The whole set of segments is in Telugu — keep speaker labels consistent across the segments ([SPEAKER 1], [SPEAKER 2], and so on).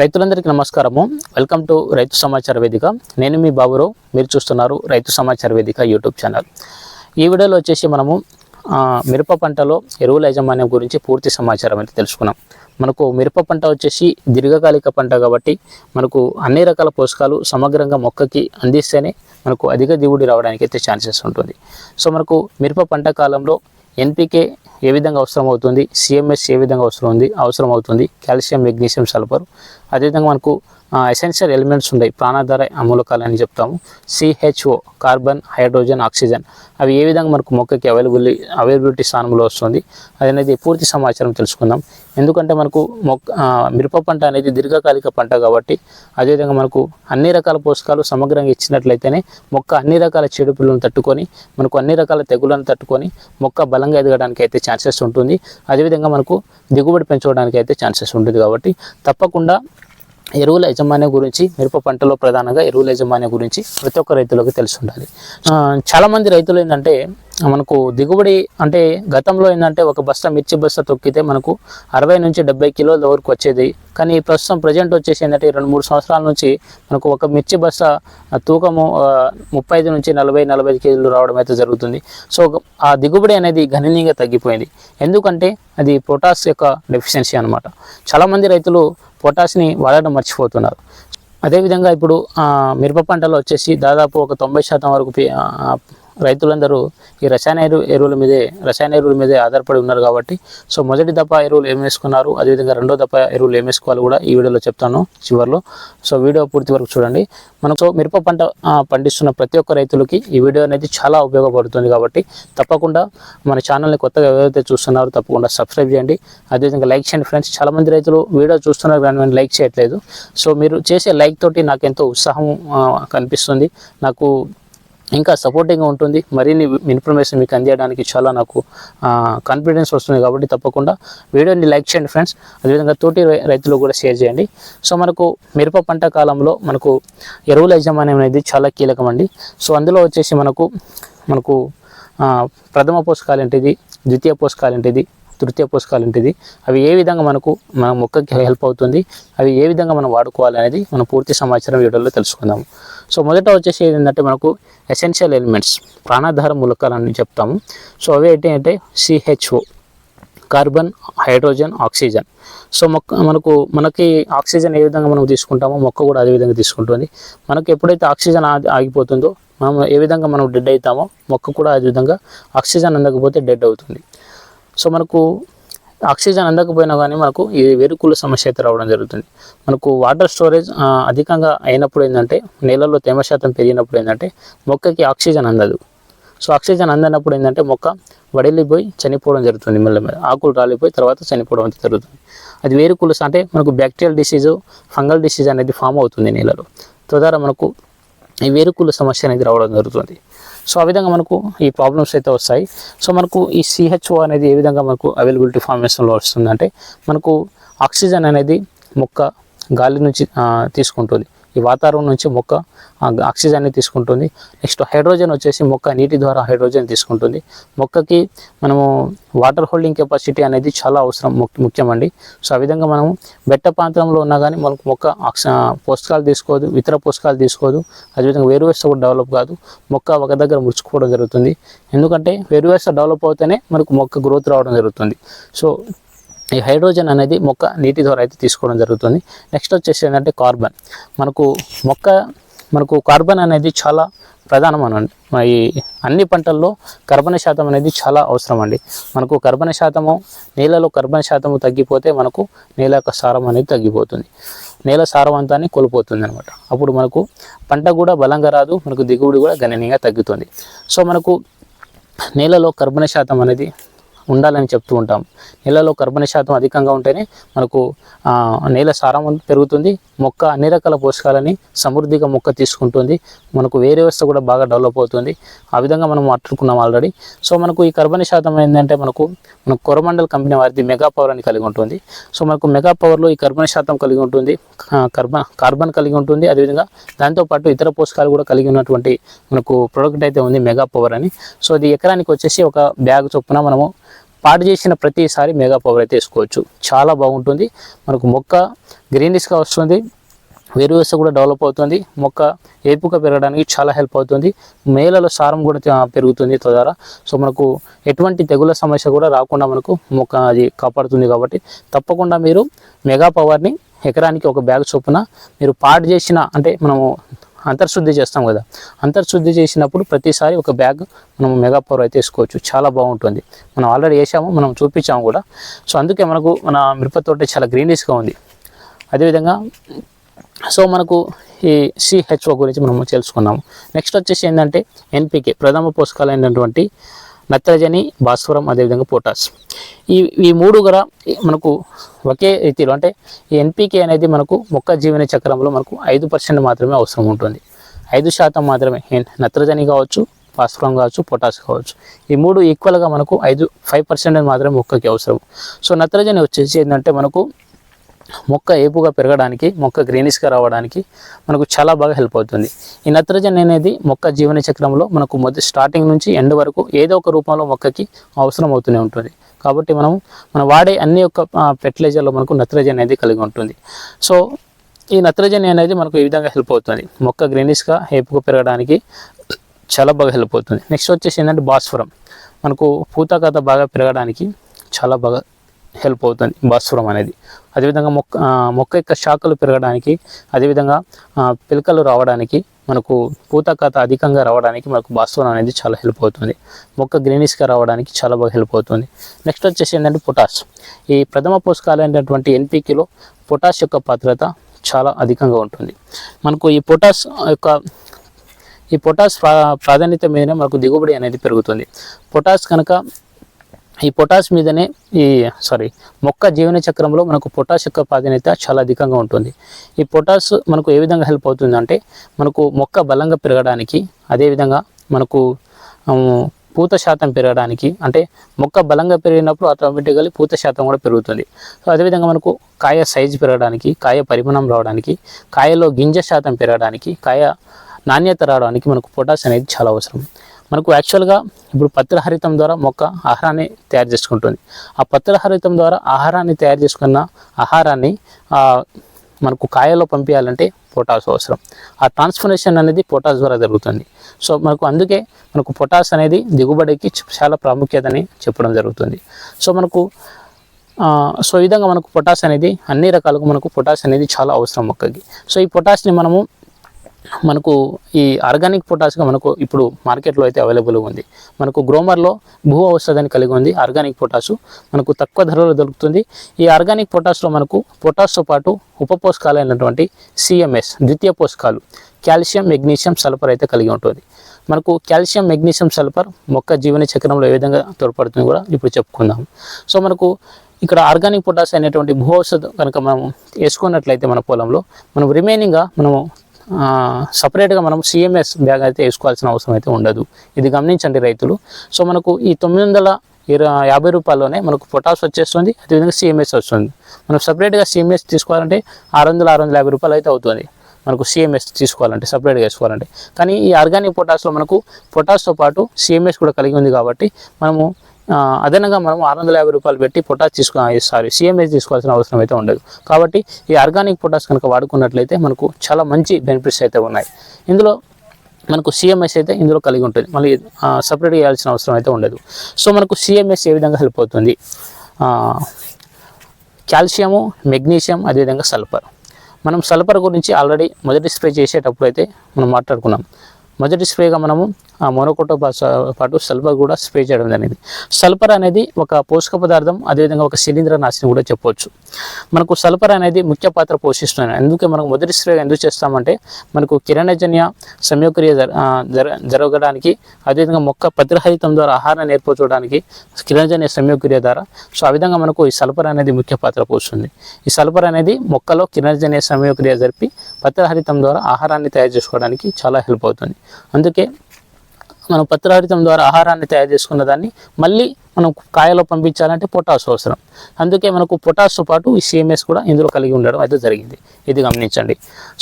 [SPEAKER 1] రైతులందరికీ నమస్కారము. వెల్కమ్ టు రైతు సమాచార వేదిక. నేను మీ బాబురావు. మీరు చూస్తున్నారు రైతు సమాచార వేదిక యూట్యూబ్ ఛానల్ ఈ వీడియోలో వచ్చేసి మనము మిరప పంటలో ఎరువుల యాజమాన్యం గురించి పూర్తి సమాచారం అయితే తెలుసుకున్నాం. మనకు మిరప పంట వచ్చేసి దీర్ఘకాలిక పంట కాబట్టి మనకు అన్ని రకాల పోషకాలు సమగ్రంగా మొక్కకి అందిస్తేనే మనకు అధిక దిగుబడి రావడానికి అయితే ఛాన్సెస్ ఉంటుంది. సో మనకు మిరప పంట కాలంలో ఎన్పికే ఏ విధంగా అవసరం అవుతుంది సిఎంఎస్ ఏ విధంగా అవసరం ఉంది? అవసరం అవుతుంది కాల్షియం మెగ్నీషియం సల్ఫర్ అదేవిధంగా మనకు ఎసెన్షియల్ ఎలిమెంట్స్ ఉన్నాయి. ప్రాణాధార మూలకాలు అని చెప్తాము సిహెచ్ఓ కార్బన్ హైడ్రోజన్ ఆక్సిజన్ అవి ఏ విధంగా మనకు మొక్కకి అవైలబుల్ అవైలబిలిటీ స్థానంలో వస్తుంది అది అనేది పూర్తి సమాచారం తెలుసుకుందాం. ఎందుకంటే మనకు మొక్క మిరప పంట అనేది దీర్ఘకాలిక పంట కాబట్టి అదేవిధంగా మనకు అన్ని రకాల పోషకాలు సమగ్రంగా ఇచ్చినట్లయితేనే మొక్క అన్ని రకాల చెడు పిల్లలను తట్టుకొని మనకు అన్ని రకాల తెగులను తట్టుకొని మొక్క బలంగా ఎదగడానికి అయితే ఛాన్సెస్ ఉంటుంది. అదేవిధంగా మనకు దిగుబడి పెంచుకోవడానికి అయితే ఛాన్సెస్ ఉంటుంది కాబట్టి తప్పకుండా ఎరువుల యజమాన్యం గురించి మిరప పంటలో ప్రధానంగా ఎరువుల యజమాన్యం గురించి ప్రతి ఒక్క రైతులకు తెలిసి ఉండాలి చాలామంది రైతులు ఏంటంటే మనకు దిగుబడి అంటే గతంలో ఏంటంటే ఒక బస్తా మిర్చి బస్తా తొక్కితే మనకు అరవై నుంచి డెబ్బై కిలోల వరకు వచ్చేది. కానీ ప్రస్తుతం ప్రజెంట్ వచ్చేసి ఏంటంటే రెండు మూడు సంవత్సరాల నుంచి మనకు ఒక మిర్చి బస్తా తూకము ముప్పై ఐదు నుంచి నలభై నలభై ఐదు కేజీలు రావడం అయితే జరుగుతుంది. సో ఆ దిగుబడి అనేది గణనీయంగా తగ్గిపోయింది. ఎందుకంటే అది పొటాస్ యొక్క డెఫిషియన్సీ అనమాట చాలామంది రైతులు పొటాస్ని వాడడం మర్చిపోతున్నారు. అదేవిధంగా ఇప్పుడు మిరప పంటలో వచ్చేసి దాదాపు ఒక తొంభై శాతం వరకు రైతులందరూ ఈ రసాయన ఎరువు ఎరువుల మీదే రసాయన ఎరువుల మీదే ఆధారపడి ఉన్నారు కాబట్టి సో మొదటి దఫా ఎరువులు ఏం వేసుకున్నారు అదేవిధంగా రెండో దఫా ఎరువులు ఏం వేసుకోవాలి కూడా ఈ వీడియోలో చెప్తాను చివరిలో. సో వీడియో పూర్తి వరకు చూడండి. మనకు మిరప పంట పండిస్తున్న ప్రతి ఒక్క రైతులకి ఈ వీడియో అనేది చాలా ఉపయోగపడుతుంది కాబట్టి తప్పకుండా మన ఛానల్ని కొత్తగా ఎవరైతే చూస్తున్నారో తప్పకుండా సబ్స్క్రైబ్ చేయండి. అదేవిధంగా లైక్ చేయండి ఫ్రెండ్స్. చాలామంది రైతులు వీడియో చూస్తున్నారు కానీ నేను లైక్ చేయట్లేదు. సో మీరు చేసే లైక్ తోటి నాకు ఎంతో ఉత్సాహం కనిపిస్తుంది. నాకు ఇంకా సపోర్టింగ్గా ఉంటుంది. మరిన్ని ఇన్ఫర్మేషన్ మీకు అందించడానికి చాలా నాకు కాన్ఫిడెన్స్ వస్తుంది కాబట్టి తప్పకుండా వీడియోని లైక్ చేయండి ఫ్రెండ్స్ అదేవిధంగా తోటి రైతులు కూడా షేర్ చేయండి. సో మనకు మిరప పంట కాలంలో మనకు ఎరువుల యజమాని అనేది చాలా కీలకం అండి. సో అందులో వచ్చేసి మనకు మనకు ప్రథమ పోషకాలు ఏంటిది? ద్వితీయ పోషకాలు ఏంటిది? తృతీయ పోషకాలు ఏంటిది అవి ఏ విధంగా మనకు మన మొక్కకి హెల్ప్ అవుతుంది అవి ఏ విధంగా మనం వాడుకోవాలి అనేది మనం పూర్తి సమాచారం వీడియోలో తెలుసుకుందాము. సో మొదట వచ్చేసి ఏంటంటే మనకు ఎసెన్షియల్ ఎలిమెంట్స్ ప్రాణాధార మూలకాలు అని చెప్తాము. సో అవి ఏంటి అంటే CHO carbon hydrogen oxygen so మొక్క మనకు మనకి ఆక్సిజన్ ఏ విధంగా మనం తీసుకుంటామో మొక్క కూడా అదే విధంగా తీసుకుంటుంది. మనకు ఎప్పుడైతే ఆక్సిజన్ ఆగిపోతుందో మనం ఏ విధంగా మనం డెడ్ అవుతామో మొక్క కూడా అదే విధంగా ఆక్సిజన్ అందకపోతే డెడ్ అవుతుంది. సో మనకు ఆక్సిజన్ అందకపోయినా కానీ మనకు ఈ వేరుకుల సమస్య అయితే రావడం జరుగుతుంది. మనకు వాటర్ స్టోరేజ్ అధికంగా అయినప్పుడు ఏంటంటే నేలలో తేమ శాతం పెరిగినప్పుడు ఏంటంటే మొక్కకి ఆక్సిజన్ అందదు. సో ఆక్సిజన్ అందనప్పుడు ఏంటంటే మొక్క వడిలిపోయి చనిపోవడం జరుగుతుంది మెల్లమెల్ల ఆకులు రాలిపోయి తర్వాత చనిపోవడం జరుగుతుంది. అది వేరుకులస్ అంటే మనకు బ్యాక్టీరియల్ డిసీజు ఫంగల్ డిసీజ్ అనేది ఫామ్ అవుతుంది నేలలో. తద్వారా మనకు ఈ వేరుకుల సమస్య అనేది రావడం జరుగుతుంది. సో ఆ విధంగా మనకు ఈ ప్రాబ్లమ్స్ అయితే వస్తాయి. సో మనకు ఈ సిహెచ్ఓ అనేది ఏ విధంగా మనకు అవైలబిలిటీ ఫార్మేషన్లో వస్తుందంటే మనకు ఆక్సిజన్ అనేది మొక్క గాలి నుంచి తీసుకుంటుంది. ఈ వాతావరణం నుంచి మొక్క ఆక్సిజన్ని తీసుకుంటుంది. నెక్స్ట్ హైడ్రోజన్ వచ్చేసి మొక్క నీటి ద్వారా హైడ్రోజన్ తీసుకుంటుంది. మొక్కకి మనము వాటర్ హోల్డింగ్ కెపాసిటీ అనేది చాలా అవసరం ముఖ్య- ముఖ్యమండి. సో ఆ విధంగా మనము బెట్ట ప్రాంతంలో ఉన్నా కానీ మనకు మొక్క ఆక్సి పోషకాలు తీసుకోదు ఇతర పోషకాలు తీసుకోదు. అదేవిధంగా వేరు కూడా డెవలప్ కాదు. మొక్క ఒక దగ్గర ముడుచుకోవడం జరుగుతుంది. ఎందుకంటే వేరు డెవలప్ అవుతేనే మనకు మొక్క గ్రోత్ రావడం జరుగుతుంది. సో ఈ హైడ్రోజన్ అనేది మొక్క నీటి ద్వారా అయితే తీసుకోవడం జరుగుతుంది. నెక్స్ట్ వచ్చేసి ఏంటంటే కార్బన్. మనకు మొక్క మనకు కార్బన్ అనేది చాలా ప్రధానం అనండి. మన ఈ అన్ని పంటల్లో కర్బన శాతం అనేది చాలా అవసరం అండి. మనకు కర్బన శాతము నేలలో కర్బన శాతము తగ్గిపోతే మనకు నేల యొక్క సారం అనేది తగ్గిపోతుంది. నేల సారవంతాన్ని కోల్పోతుంది అనమాట అప్పుడు మనకు పంట కూడా బలంగా రాదు మనకు దిగుబడి కూడా గణనీయంగా తగ్గుతుంది. సో మనకు నేలలో కర్బన శాతం అనేది ఉండాలని చెప్తూ ఉంటాం. నేలలో కర్బన శాతం అధికంగా ఉంటేనే మనకు నేల సారం పెరుగుతుంది మొక్క అన్ని రకాల పోషకాలని సమృద్ధిగా మొక్క తీసుకుంటుంది మనకు వేరే వ్యవస్థ కూడా బాగా డెవలప్ అవుతుంది. ఆ విధంగా మనం మాట్లాడుకున్నాం ఆల్రెడీ సో మనకు ఈ కర్బన శాతం ఏంటంటే మనకు మన కొరమండల్ కంపెనీ వారిది మెగా పవర్ అని కలిగి ఉంటుంది. సో మనకు మెగా పవర్లో ఈ కర్బన శాతం కలిగి ఉంటుంది కర్బన్ కార్బన్ కలిగి ఉంటుంది. అదేవిధంగా దాంతోపాటు ఇతర పోషకాలు కూడా కలిగి ఉన్నటువంటి మనకు ప్రోడక్ట్ అయితే ఉంది మెగా పవర్ అని. సో అది ఎకరానికి వచ్చేసి ఒక బ్యాగ్ చొప్పున మనము పాడు చేసిన ప్రతిసారి మెగా పవర్ అయితే వేసుకోవచ్చు. చాలా బాగుంటుంది. మనకు మొక్క గ్రీనిష్గా వస్తుంది. వేరు వ్యవస్థ కూడా డెవలప్ అవుతుంది. మొక్క ఏపుగా పెరగడానికి చాలా హెల్ప్ అవుతుంది. మేలలో సారం కూడా పెరుగుతుంది తద్వారా. సో మనకు ఎటువంటి తెగుల సమస్య కూడా రాకుండా మనకు మొక్క అది కాపాడుతుంది కాబట్టి తప్పకుండా మీరు మెగా పవర్ని ఎకరానికి ఒక బ్యాగ్ చొప్పున మీరు పాడు చేసిన అంటే మనము అంతర్శుద్ధి చేస్తాం కదా. అంతర్శుద్ధి చేసినప్పుడు ప్రతిసారి ఒక బ్యాగ్ మనం మెగా పవర్ అయితే వేసుకోవచ్చు. చాలా బాగుంటుంది. మనం ఆల్రెడీ వేసాము మనం చూపించాము కూడా. సో అందుకే మనకు మన మిరప తోట చాలా గ్రీనిష్గా ఉంది. అదేవిధంగా సో మనకు ఈ సిహెచ్ఓ గురించి మనం తెలుసుకున్నాము. నెక్స్ట్ వచ్చేసి ఏంటంటే ఎన్పికే ప్రథమ పోషకాలైనటువంటి నత్రజని భాస్వరం అదేవిధంగా పొటాస్. ఈ ఈ మూడు కూడా మనకు ఒకే రీతిలో అంటే ఈ ఎన్పికే అనేది మనకు మొక్క జీవన చక్రంలో మనకు ఐదు పర్సెంట్ మాత్రమే అవసరం ఉంటుంది. ఐదు శాతం మాత్రమే నత్రజని కావచ్చు భాస్వరం కావచ్చు పొటాస్ కావచ్చు. ఈ మూడు ఈక్వల్గా మనకు ఐదు ఫైవ్ పర్సెంట్ మాత్రమే మొక్కకి అవసరం. సో నత్రజని వచ్చేసి ఏంటంటే మనకు మొక్క ఏపుగా పెరగడానికి మొక్క గ్రీనిష్గా రావడానికి మనకు చాలా బాగా హెల్ప్ అవుతుంది. ఈ నత్రజని అనేది మొక్క జీవన చక్రంలో మనకు మొదటి స్టార్టింగ్ నుంచి ఎండ్ వరకు ఏదో ఒక రూపంలో మొక్కకి అవసరం అవుతూనే ఉంటుంది. కాబట్టి మనం మనం వాడే అన్ని యొక్క ఫెర్టిలైజర్లో మనకు నత్రజని అనేది కలిగి ఉంటుంది. సో ఈ నత్రజని అనేది మనకు ఈ విధంగా హెల్ప్ అవుతుంది. మొక్క గ్రీనిష్గా ఏపుగా పెరగడానికి చాలా బాగా హెల్ప్ అవుతుంది. నెక్స్ట్ వచ్చేసి ఏంటంటే భాస్వరం. మనకు పూతాకథ బాగా పెరగడానికి చాలా బాగా హెల్ప్ అవుతుంది భాస్వరం అనేది. అదేవిధంగా మొక్క మొక్క యొక్క శాఖలు పెరగడానికి అదేవిధంగా పిలకలు రావడానికి మనకు పూతకథ అధికంగా రావడానికి మనకు భాస్వరం అనేది చాలా హెల్ప్ అవుతుంది. మొక్క గ్రీనిష్గా రావడానికి చాలా బాగా హెల్ప్ అవుతుంది. నెక్స్ట్ వచ్చేసి ఏంటంటే పొటాష్ ఈ ప్రథమ పోషకాలు అయినటువంటి ఎన్పికేలో పొటాష్ యొక్క పాత్రత చాలా అధికంగా ఉంటుంది. మనకు ఈ పొటాష్ యొక్క ఈ పొటాష్ ప్రా ప్రాధాన్యత మీద మనకు దిగుబడి అనేది పెరుగుతుంది. పొటాష్ కనుక ఈ పొటాష్ మీదనే ఈ సారీ మొక్క జీవన చక్రంలో మనకు పొటాష్ యొక్క ప్రాధాన్యత చాలా అధికంగా ఉంటుంది. ఈ పొటాష్ మనకు ఏ విధంగా హెల్ప్ అవుతుంది అంటే మనకు మొక్క బలంగా పెరగడానికి అదేవిధంగా మనకు పూత శాతం పెరగడానికి అంటే మొక్క బలంగా పెరిగినప్పుడు ఆటోమేటిక్గా పూత శాతం కూడా పెరుగుతుంది. సో అదేవిధంగా మనకు కాయ సైజు పెరగడానికి కాయ పరిమాణం రావడానికి కాయలో గింజ శాతం పెరగడానికి కాయ నాణ్యత రావడానికి మనకు పొటాష్ అనేది చాలా అవసరం. మనకు యాక్చువల్గా ఇప్పుడు పత్రహరితం ద్వారా మొక్క ఆహారాన్ని తయారు చేసుకుంటుంది. ఆ పత్రహరితం ద్వారా ఆహారాన్ని తయారు చేసుకున్న ఆహారాన్ని మనకు కాయలో పంపించాలంటే పొటాష్ అవసరం. ఆ ట్రాన్స్ఫర్మేషన్ అనేది పొటాష్ ద్వారా జరుగుతుంది. సో మనకు అందుకే మనకు పొటాష్ అనేది దిగుబడికి చాలా ప్రాముఖ్యతని చెప్పడం జరుగుతుంది. సో మనకు సో ఈ విధంగా మనకు పొటాష్ అనేది అన్ని రకాలుగా మనకు పొటాష్ అనేది చాలా అవసరం మొక్కకి. సో ఈ పొటాష్ని మనము మనకు ఈ ఆర్గానిక్ పొటాష్గా మనకు ఇప్పుడు మార్కెట్లో అయితే అవైలబుల్గా ఉంది. మనకు గ్రోమర్లో భూ ఔషధాన్ని కలిగి ఉంది ఆర్గానిక్ పొటాషు. మనకు తక్కువ ధరలో దొరుకుతుంది. ఈ ఆర్గానిక్ పొటాష్లో మనకు పొటాష్తో పాటు ఉప అయినటువంటి సిఎంఎస్ ద్వితీయ పోషకాలు కాల్షియం మెగ్నీషియం సల్ఫర్ అయితే కలిగి ఉంటుంది. మనకు కాల్షియం మెగ్నీషియం సల్ఫర్ మొక్క జీవన చక్రంలో ఏ విధంగా తోడ్పడుతుంది కూడా ఇప్పుడు చెప్పుకుందాం. సో మనకు ఇక్కడ ఆర్గానిక్ పొటాష్ అనేటువంటి భూ ఔషధం కనుక మనం వేసుకున్నట్లయితే మన పొలంలో మనం రిమైనింగ్గా మనము సపరేట్గా మనం సిఎంఎస్ బ్యాగ్ అయితే వేసుకోవాల్సిన అవసరం అయితే ఉండదు. ఇది గమనించండి రైతులు. సో మనకు ఈ తొమ్మిది వందల ఇరవై యాభై రూపాయల్లోనే మనకు పొటాష్ వచ్చేస్తుంది అదేవిధంగా సిఎంఎస్ వస్తుంది. మనం సపరేట్గా సిఎంఎస్ తీసుకోవాలంటే ఆరు వందల ఆరు వందల యాభై రూపాయలు అయితే అవుతుంది. మనకు సిఎంఎస్ తీసుకోవాలంటే సపరేట్గా వేసుకోవాలంటే. కానీ ఈ ఆర్గానిక్ పొటాష్లో మనకు పొటాస్తో పాటు సిఎంఎస్ కూడా కలిగి ఉంది కాబట్టి మనము అదనంగా మనం ఆరు వందల యాభై రూపాయలు పెట్టి పొటాష్ తీసుకో సారీ సిఎంఎస్ తీసుకోవాల్సిన అవసరం అయితే ఉండదు. కాబట్టి ఈ ఆర్గానిక్ పొటాష్ కనుక వాడుకున్నట్లయితే మనకు చాలా మంచి బెనిఫిట్స్ అయితే ఉన్నాయి. ఇందులో మనకు సిఎంఎస్ అయితే ఇందులో కలిగి ఉంటుంది. మళ్ళీ సపరేట్గా వేయాల్సిన అవసరం అయితే ఉండదు. సో మనకు సిఎంఎస్ ఏ విధంగా హెల్ప్ అవుతుంది? కాల్షియము మెగ్నీషియం అదేవిధంగా సల్ఫర్. మనం సల్ఫర్ గురించి ఆల్రెడీ మొదటి స్ప్రే చేసేటప్పుడు అయితే మనం మాట్లాడుకున్నాం. మొదటి స్ప్రేగా మనము ఆ మొనోకోటో పాటు సల్ఫర్ కూడా స్ప్రే చేయడం జరిగింది. సల్ఫర్ అనేది ఒక పోషక పదార్థం అదేవిధంగా ఒక శిలీంద్ర నాశనం కూడా చెప్పవచ్చు. మనకు సల్ఫర్ అనేది ముఖ్య పాత్ర పోషిస్తుంది. అందుకే మనం మొదటి స్ప్రే ఎందుకు చేస్తామంటే మనకు కిరణజన్య సంయోక్రియ జర జర- జరగడానికి అదేవిధంగా మొక్క పత్రహరితం ద్వారా ఆహారాన్ని ఏర్పరచడానికి కిరణజన్య సంయోక్రియ ద్వారా సో ఆ విధంగా మనకు ఈ సల్ఫర్ అనేది ముఖ్య పాత్ర పోస్తుంది ఈ సల్ఫర్ అనేది మొక్కలో కిరణజన్య సంయోక్రియ జరిపి పత్రహరితం ద్వారా ఆహారాన్ని తయారు చేసుకోవడానికి చాలా హెల్ప్ అవుతుంది. అందుకే మనం పత్రహరితం ద్వారా ఆహారాన్ని తయారు చేసుకున్న దాన్ని మళ్ళీ మనం కాయలో పంపించాలంటే పొటాష్ అవసరం. అందుకే మనకు పొటాష్తో పాటు ఈ సిఎంఎస్ కూడా ఇందులో కలిగి ఉండడం అయితే జరిగింది. ఇది గమనించండి.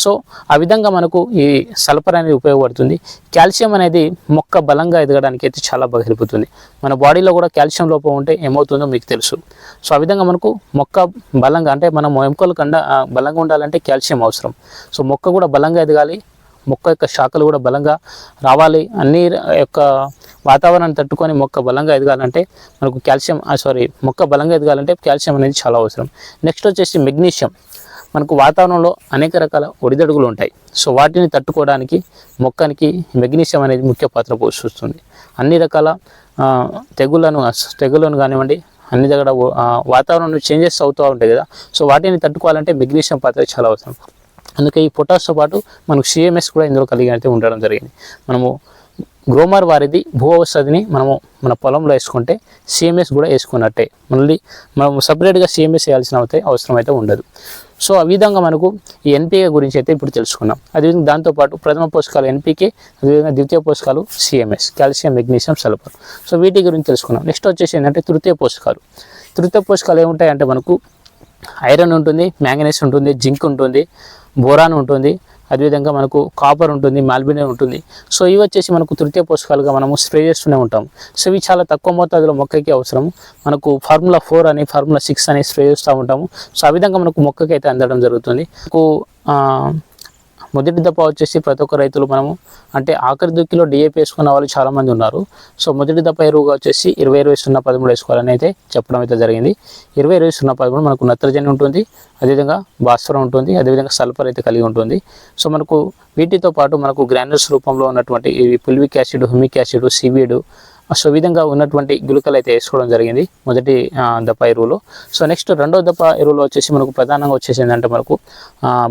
[SPEAKER 1] సో ఆ విధంగా మనకు ఈ సల్ఫర్ అనేది ఉపయోగపడుతుంది. కాల్షియం అనేది మొక్క బలంగా ఎదగడానికి అయితే చాలా బాగా హెల్పుతుంది మన బాడీలో కూడా కాల్షియం లోపం ఉంటే ఏమవుతుందో మీకు తెలుసు. సో ఆ విధంగా మనకు మొక్క బలంగా అంటే మనం ఎముకలు కండ బలంగా ఉండాలంటే కాల్షియం అవసరం. సో మొక్క కూడా బలంగా ఎదగాలి. మొక్క యొక్క శాఖలు కూడా బలంగా రావాలి. అన్ని యొక్క వాతావరణాన్ని తట్టుకొని మొక్క బలంగా ఎదగాలంటే మనకు కాల్షియం సారీ మొక్క బలంగా ఎదగాలంటే కాల్షియం అనేది చాలా అవసరం. నెక్స్ట్ వచ్చేసి మెగ్నీషియం. మనకు వాతావరణంలో అనేక రకాల ఒడిదడుగులు ఉంటాయి. సో వాటిని తట్టుకోవడానికి మొక్కనికి మెగ్నీషియం అనేది ముఖ్య పాత్ర పోషిస్తుంది. అన్ని రకాల తెగులను తెగుళ్ళను తెగుళ్ళను కానివ్వండి అన్ని దగ్గర వాతావరణం చేంజెస్ అవుతూ ఉంటాయి కదా. సో వాటిని తట్టుకోవాలంటే మెగ్నీషియం పాత్ర చాలా అవసరం. అందుకే ఈ పొటాష్తో పాటు మనకు సిఎంఎస్ కూడా ఇందులో కలిగి అయితే ఉండడం జరిగింది. మనము గ్రోమర్ వారిది భూ ఔషధిని మనము మన పొలంలో వేసుకుంటే సిఎంఎస్ కూడా వేసుకున్నట్టే. మళ్ళీ మనం సపరేట్గా సిఎంఎస్ వేయాల్సిన అయితే అవసరం అయితే ఉండదు. సో ఆ విధంగా మనకు ఈ ఎన్పికే గురించి అయితే ఇప్పుడు తెలుసుకున్నాం. అదేవిధంగా దాంతోపాటు ప్రథమ పోషకాలు ఎన్పికే అదేవిధంగా ద్వితీయ పోషకాలు CMS calcium magnesium sulphur. So వీటి గురించి తెలుసుకున్నాం. నెక్స్ట్ వచ్చేసి ఏంటంటే తృతీయ పోషకాలు. తృతీయ పోషకాలు ఏముంటాయంటే మనకు ఐరన్ ఉంటుంది మ్యాంగనీస్ ఉంటుంది జింక్ ఉంటుంది బోరాన్ ఉంటుంది అదేవిధంగా మనకు కాపర్ ఉంటుంది మాల్బినియం ఉంటుంది. సో ఇవి వచ్చేసి మనకు తృతీయ పోషకాలుగా మనము స్ప్రే చేస్తూనే ఉంటాం. సో ఇవి చాలా తక్కువ మోతాదులో మొక్కకి అవసరం. మనకు ఫార్ములా ఫోర్ అని ఫార్ములా సిక్స్ అని స్ప్రే చేస్తూ ఉంటాము. సో ఆ విధంగా మనకు మొక్కకి అయితే అందడం జరుగుతుంది. మనకు మొదటి దప్ప వచ్చేసి ప్రతి ఒక్క రైతులు మనము అంటే ఆఖరి దుక్కిలో డిఏపి వేసుకున్న వాళ్ళు చాలామంది ఉన్నారు. సో మొదటి దప్ప ఎరువుగా వచ్చేసి ఇరవై ఇరవై సున్నా పదమూడు వేసుకోవాలని అయితే చెప్పడం అయితే జరిగింది. ఇరవై ఇరవై సున్నా పదమూడు మనకు నత్రజని ఉంటుంది అదేవిధంగా భాస్వరం ఉంటుంది అదేవిధంగా సల్ఫర్ అయితే కలిగి ఉంటుంది. సో మనకు వీటితో పాటు మనకు గ్రాన్యూల్స్ రూపంలో ఉన్నటువంటి ఇవి fulvic acid humic acid seaweed so విధంగా ఉన్నటువంటి గుళికలు అయితే వేసుకోవడం జరిగింది. మొదటి దప్ప ఎరువులో. సో నెక్స్ట్ రెండో దప్ప ఎరువులో వచ్చేసి మనకు ప్రధానంగా వచ్చేసి ఏంటంటే మనకు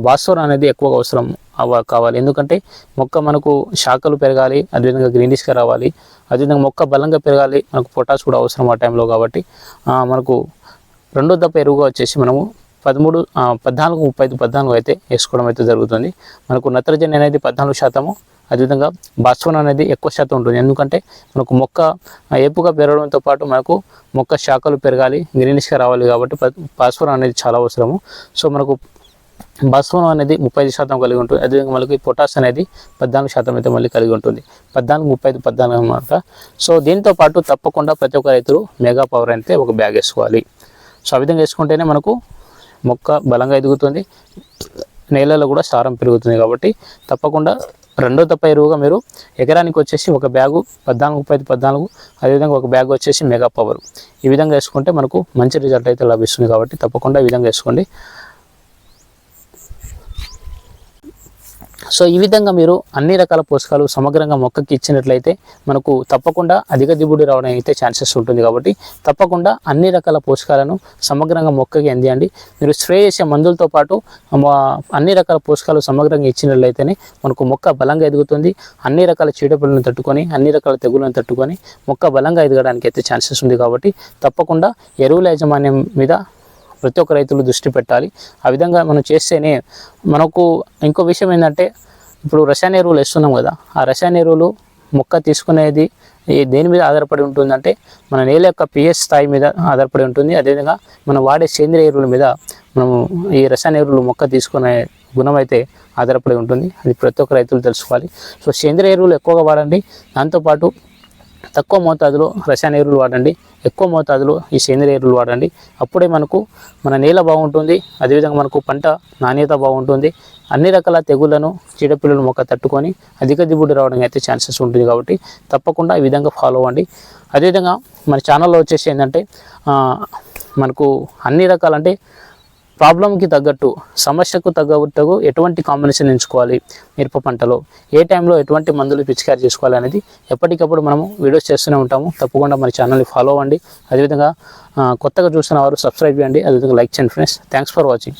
[SPEAKER 1] భాస్వరం అనేది ఎక్కువగా అవసరం అవ కావాలి. ఎందుకంటే మొక్క మనకు శాఖలు పెరగాలి అదేవిధంగా గ్రీనిష్గా రావాలి అదేవిధంగా మొక్క బలంగా పెరగాలి మనకు పొటాష్ కూడా అవసరం ఆ టైంలో కాబట్టి మనకు రెండో దప్ప ఎరువుగా వచ్చేసి మనము పదమూడు పద్నాలుగు ముప్పై ఐదు పద్నాలుగు అయితే వేసుకోవడం అయితే జరుగుతుంది. మనకు నత్రజని అనేది పద్నాలుగు శాతము అదేవిధంగా భాస్వరం అనేది ఎక్కువ శాతం ఉంటుంది. ఎందుకంటే మనకు మొక్క ఏపుగా పెరగడంతో పాటు మనకు మొక్క శాఖలు పెరగాలి గ్రీనిష్గా రావాలి కాబట్టి ప- అనేది చాలా అవసరము. సో మనకు భాస్వరం అనేది ముప్పై ఐదు శాతం కలిగి ఉంటుంది. అదేవిధంగా మనకి పొటాస్ అనేది పద్నాలుగు శాతం అయితే మళ్ళీ కలిగి ఉంటుంది. పద్నాలుగు ముప్పై ఐదు పద్నాలుగు అనమాట సో దీంతో పాటు తప్పకుండా ప్రతి ఒక్క రైతులు మెగా పవర్ అయితే ఒక బ్యాగ్ వేసుకోవాలి. సో ఆ విధంగా వేసుకుంటేనే మనకు మొక్క బలంగా ఎదుగుతుంది. నేలలో కూడా సారం పెరుగుతుంది కాబట్టి తప్పకుండా రెండో తప్ప ఎరువుగా మీరు ఎకరానికి వచ్చేసి ఒక బ్యాగు పద్నాలుగు ముప్పై ఐదు పద్నాలుగు అదేవిధంగా ఒక బ్యాగ్ వచ్చేసి మెగా పవర్. ఈ విధంగా వేసుకుంటే మనకు మంచి రిజల్ట్ అయితే లభిస్తుంది కాబట్టి తప్పకుండా ఈ విధంగా వేసుకోండి. సో ఈ విధంగా మీరు అన్ని రకాల పోషకాలు సమగ్రంగా మొక్కకి ఇచ్చినట్లయితే మనకు తప్పకుండా అధిక దిగుబడి రావడం అయితే ఛాన్సెస్ ఉంటుంది కాబట్టి తప్పకుండా అన్ని రకాల పోషకాలను సమగ్రంగా మొక్కకి అందియండి. మీరు స్ప్రే చేసే మందులతో పాటు అన్ని రకాల పోషకాలు సమగ్రంగా ఇచ్చినట్లయితేనే మనకు మొక్క బలంగా ఎదుగుతుంది. అన్ని రకాల చీడపీడలను తట్టుకొని అన్ని రకాల తెగులను తట్టుకొని మొక్క బలంగా ఎదగడానికి అయితే ఛాన్సెస్ ఉంది కాబట్టి తప్పకుండా ఎరువుల యాజమాన్యం మీద ప్రతి ఒక్క రైతులు దృష్టి పెట్టాలి. ఆ విధంగా మనం చేస్తేనే మనకు ఇంకో విషయం ఏంటంటే ఇప్పుడు రసాయన ఎరువులు వేస్తున్నాం కదా ఆ రసాయన ఎరువులు మొక్క తీసుకునేది ఈ దేని మీద ఆధారపడి ఉంటుందంటే మన నేల యొక్క పిహెచ్ స్థాయి మీద ఆధారపడి ఉంటుంది. అదేవిధంగా మనం వాడే సేంద్రియ ఎరువుల మీద మనము ఈ రసాయన ఎరువులు మొక్క తీసుకునే గుణం అయితే ఆధారపడి ఉంటుంది. అది ప్రతి ఒక్క రైతులు తెలుసుకోవాలి. సో సేంద్రియ ఎరువులు ఎక్కువగా వాడండి. దాంతోపాటు తక్కువ మోతాదులో రసాయన ఎరువులు వాడండి ఎక్కువ మోతాదులో ఈ సేంద్రియ ఎరువులు వాడండి. అప్పుడే మనకు మన నేల బాగుంటుంది అదేవిధంగా మనకు పంట నాణ్యత బాగుంటుంది. అన్ని రకాల తెగుళ్ళను చీడపిల్లలు మొక్క తట్టుకొని అధిక దిగుబడి రావడానికి అయితే ఛాన్సెస్ ఉంటుంది కాబట్టి తప్పకుండా ఈ విధంగా ఫాలో అవ్వండి. అదేవిధంగా మన ఛానల్లో వచ్చేసి ఏంటంటే మనకు అన్ని రకాల అంటే ప్రాబ్లంకి తగ్గట్టు సమస్యకు తగ్గట్టు ఎటువంటి కాంబినేషన్ ఎంచుకోవాలి మిరప పంటలో? ఏ టైంలో ఎటువంటి మందులు పిచికారి చేసుకోవాలి అనేది ఎప్పటికప్పుడు మనము వీడియోస్ చేస్తూనే ఉంటాము. తప్పకుండా మన ఛానల్ని ఫాలో అవ్వండి. అదేవిధంగా కొత్తగా చూసిన వారు సబ్స్క్రైబ్ చేయండి. అదేవిధంగా లైక్ చేయండి ఫ్రెండ్స్. Thanks for watching.